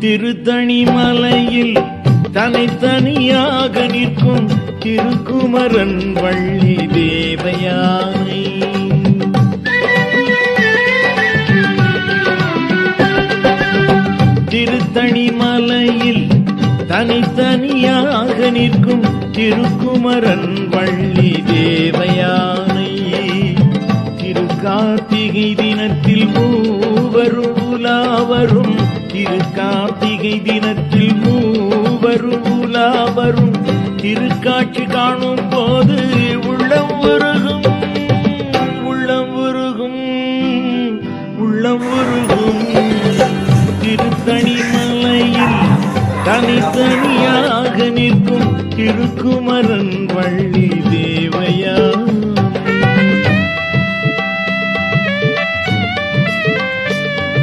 திருத்தணி மலையில் தனித்தனியாக நிற்கும் திருக்குமரன் வள்ளி தேவயானை. திருத்தணி மலையில் தனித்தனியாக நிற்கும் திருக்குமரன் வள்ளி தேவயானை. திருக்கார்த்திகை தினத்தில் மூவரும் உலாவரும் திரு கார்த்திகை தினத்தில் மூவரும் உலாவரும் திருக்காட்சி காணும் போது உள்ளம் உருகும் உள்ளம் உருகும் உள்ளம் உருகும். திருத்தணி மலையில் தனித்தனியாக நிற்கும் திருக்குமரன் வள்ளி.